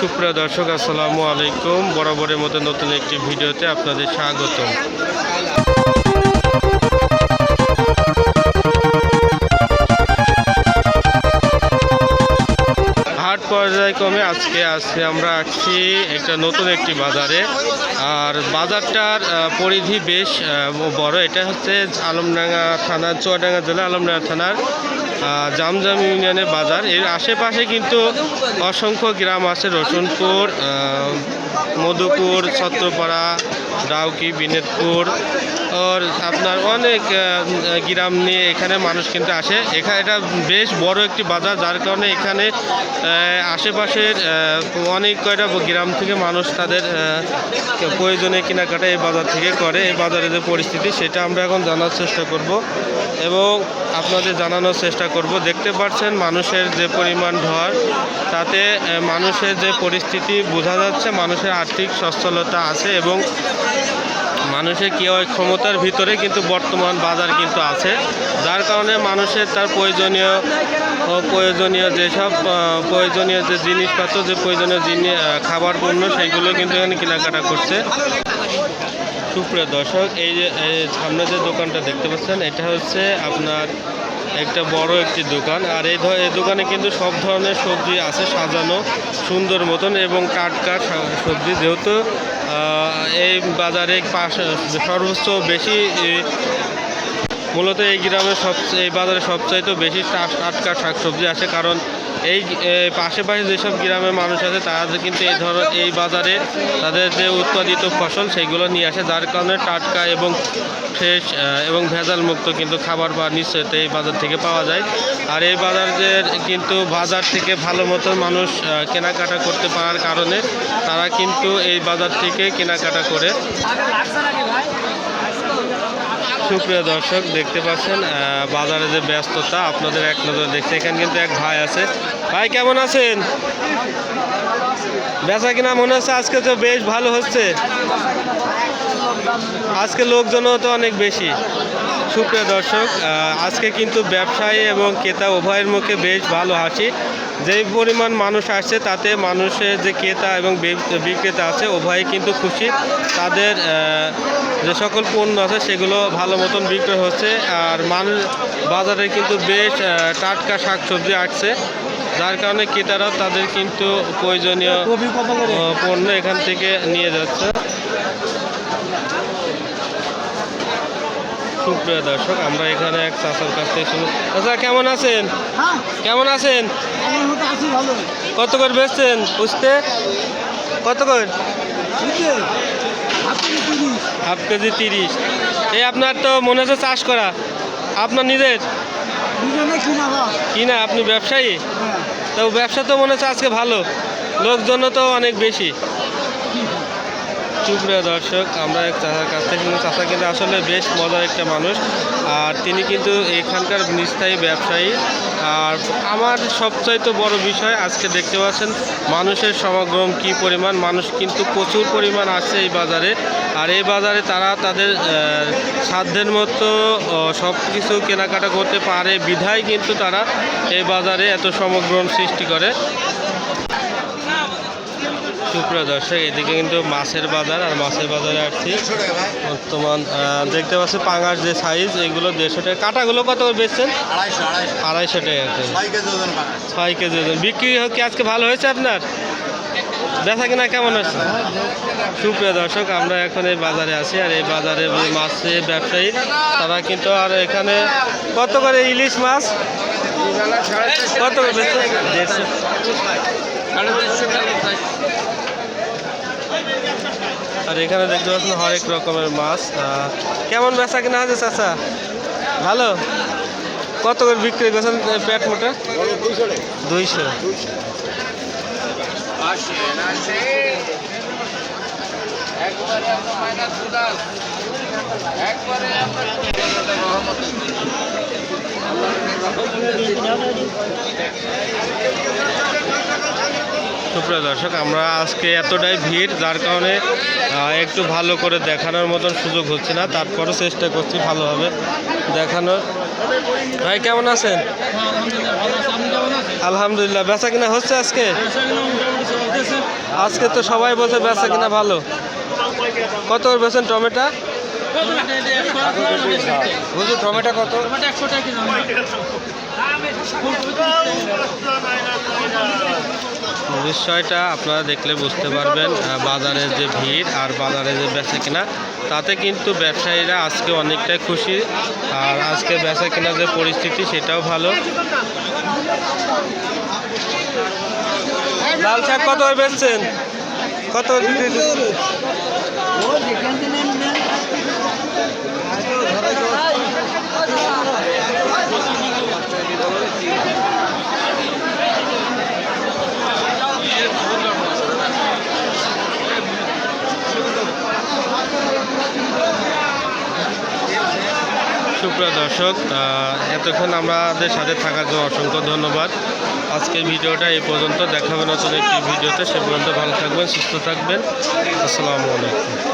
সুপ্রিয় দর্শক, আসসালামু আলাইকুম। বরাবরের মতো নতুন একটি ভিডিওতে আপনাদের স্বাগত হাট পর্যায়ক্রমে আজকে আজকে আমরা আসছি একটা নতুন একটি বাজারে। আর বাজারটার পরিধি বেশ বড়। এটা হচ্ছে আলমডাঙ্গা থানার, চুয়াডাঙ্গা জেলা আলমডাঙ্গা থানার জামজাম ইউনিয়নের বাজার। এর আশেপাশে কিন্তু অসংখ্য গ্রাম আছে রসুনপুর মধুপুর ছত্রপাড়া ডাউকি বিনেতপুর ওর আপনার অনেক গ্রাম নিয়ে এখানে মানুষ কিন্তু আসে। এখানে এটা বেশ বড় একটি বাজার, যার কারণে এখানে আশেপাশের অনেক কয়টা গ্রাম থেকে মানুষ তাদের প্রয়োজনে কেনাকাটা এই বাজার থেকে করে। এই বাজারের যে পরিস্থিতি, সেটা আমরা এখন জানার চেষ্টা করব এবং আপনাদের জানানোর চেষ্টা করব। দেখতে পাচ্ছেন মানুষের যে পরিমাণ ঢর তাতে মানুষের যে পরিস্থিতি বোঝা যাচ্ছে, মানুষের আর্থিক সচ্ছলতা আছে এবং মানুষের কি হয় ক্ষমতার ভিতরে কিন্তু বর্তমান বাজার কিন্তু আছে। যার কারণে মানুষের তার প্রয়োজনীয় প্রয়োজনীয় যেসব প্রয়োজনীয় যে জিনিসপত্র, যে প্রয়োজনীয় জিনিস খাবার পণ্য, সেইগুলো কিন্তু এখানে কেনাকাটা করছে। সুপ্রিয় দর্শক, এই যে সামনে যে দোকানটা দেখতে পাচ্ছেন, এটা হচ্ছে আপনার একটা বড় একটি দোকান। আর এই এই দোকানে কিন্তু সব ধরনের সবজি আছে সাজানো সুন্দর মতন এবং টাটকা সবজি। যেহেতু এই বাজারে সর্বোচ্চ বেশি মূলত এই গ্রামে সব এই বাজারে সবচাইতে বেশি টাটকা শাকসবজি আসে, কারণ এই পাশে যেসব গ্রামের মানুষ আছে, তারা কিন্তু এই ধরনের এই বাজারে তাদের যে উৎপাদিত ফসল সেইগুলো নিয়ে আসে, যার কারণে টাটকা এবং ফ্রেশ এবং ভেজাল মুক্ত কিন্তু খাবার বা নিশ্চয়তা এই বাজার থেকে পাওয়া যায়। আর এই বাজারের কিন্তু বাজার থেকে ভালো মতো মানুষ কেনাকাটা করতে পারার কারণে তারা কিন্তু এই বাজার থেকে কেনাকাটা করে। সুপ্রিয় দর্শক, দেখতে পাচ্ছেন বাজারে যে ব্যস্ততা, আপনাদের এক নজর দেখছে। এখানে কিন্তু এক ভাই আছে। ভাই, কেমন আছেন? বেচা কিনা মনে হচ্ছে আজকে তো বেশ ভালো হচ্ছে। আজকে লোকজনও তো অনেক বেশি। সুপ্রিয় দর্শক আজকে কিন্তু ব্যবসায়ী এবং ক্রেতা উভয়ের মুখে বেশ ভালো হাসি। যেই পরিমাণ মানুষ আসছে তাতে মানুষের যে ক্রেতা এবং বিক্রেতা আছে উভয়ে কিন্তু খুশি। তাদের যে সকল পণ্য আছে সেগুলো ভালো মতন বিক্রয় হচ্ছে। আর মানুষ বাজারে কিন্তু বেশ টাটকা শাকসবজি আসছে। যার কারণে ক্রেতারা তাদের কিন্তু প্রয়োজনীয় পণ্য এখান থেকে নিয়ে যাচ্ছে। সুপ্রিয় দর্শক আমরা এখানে এক চাচার কাছ থেকে শুনি। চাচা কেমন আছেন? হ্যাঁ। কেমন আছেন? কত করে বেচছেন বুঝতে? কত করে? হাফ কেজি তিরিশ। এই আপনার তো মনে হচ্ছে চাষ করা। আপনার নিজের? কিনা কি না আপনি ব্যবসায়ী? হ্যাঁ। তো ব্যবসা তো মনে হচ্ছে আজকে ভালো। লোকজন তো অনেক বেশি। সুপ্রিয় দর্শক আমরা এক চাচার কাছ থেকে শুনলাম, চাচা কিন্তু আসলে বেশ মজার একটা মানুষ। আর তিনি কিন্তু এখানকার নিস্থায়ী ব্যবসায়ী। আর আমার সবচাইতে বড় বিষয় আজকে দেখতে পাচ্ছেন মানুষের সমাগম কি পরিমাণ? মানুষ কিন্তু প্রচুর পরিমাণ আসছে এই বাজারে। আর এই বাজারে তারা তাদের সাধ্যের মতো সব কিছু কেনাকাটা করতে পারে। বিধায় কিন্তু তারা এই বাজারে এত সমগ্রম সৃষ্টি করে। সুপ্রিয় দর্শক এদিকে কিন্তু মাছের বাজার আর মাছের বাজারে আসছি। বর্তমান দেখতে পাচ্ছি পাঙাশ যে সাইজ এগুলো দেড়শো টাকা। কাটাগুলো কত করে বেচছেন? আড়াইশো টাকা ছয় কেজি ওজন। বিক্রি হোক কি আজকে ভালো হয়েছে আপনার? বেচা কিনা কেমন হচ্ছে? সুপ্রিয় দর্শক আমরা এখন এই বাজারে আছি আর এই বাজারে মাছের ব্যবসায়ী তারা কিন্তু আর এখানে কত করে ইলিশ মাছ? কত করে দেড়শো। আর এখানে দেখতে পাচ্ছেন হরেক রকমের মাছ। আহ, কেমন বেচা কিনা আছে চাচা? ভালো? কত করে বিক্রি করছেন প্যাট মোটা? দুইশো। সুপ্রিয় দর্শক, আমরা আজকে এতটাই ভিড়, যার কারণে একটু ভালো করে দেখানোর মতন সুযোগ হচ্ছে না। তারপরও চেষ্টা করছি ভালোভাবে দেখানোর। ভাই, কেমন আছেন? আলহামদুলিল্লাহ। বেচা কিনা হচ্ছে আজকে? আজকে তো সবাই বলছে বেচা কিনা ভালো। কত বেচেন টমেটো? বুঝলি টমেটো কত? বিষয়টা আপনারা দেখলে বুঝতে পারবেন আহ, বাজারের যে ভিড় আর বাজারে যে বেচা কিনা তাতে কিন্তু ব্যবসায়ীরা আজকে অনেকটাই খুশি। আর আজকে বেচা কিনা যে পরিস্থিতি সেটাও ভালো। লাল শাক কত বেচছেন? কত সুপ্রিয় দর্শক এতক্ষণ আমাদের সাথে থাকার জন্য অসংখ্য ধন্যবাদ। আজকের ভিডিওটা এই পর্যন্ত। দেখাবেন নতুন একটি ভিডিওতে। সে পর্যন্ত ভালো থাকবেন, সুস্থ থাকবেন। আসসালামু আলাইকুম।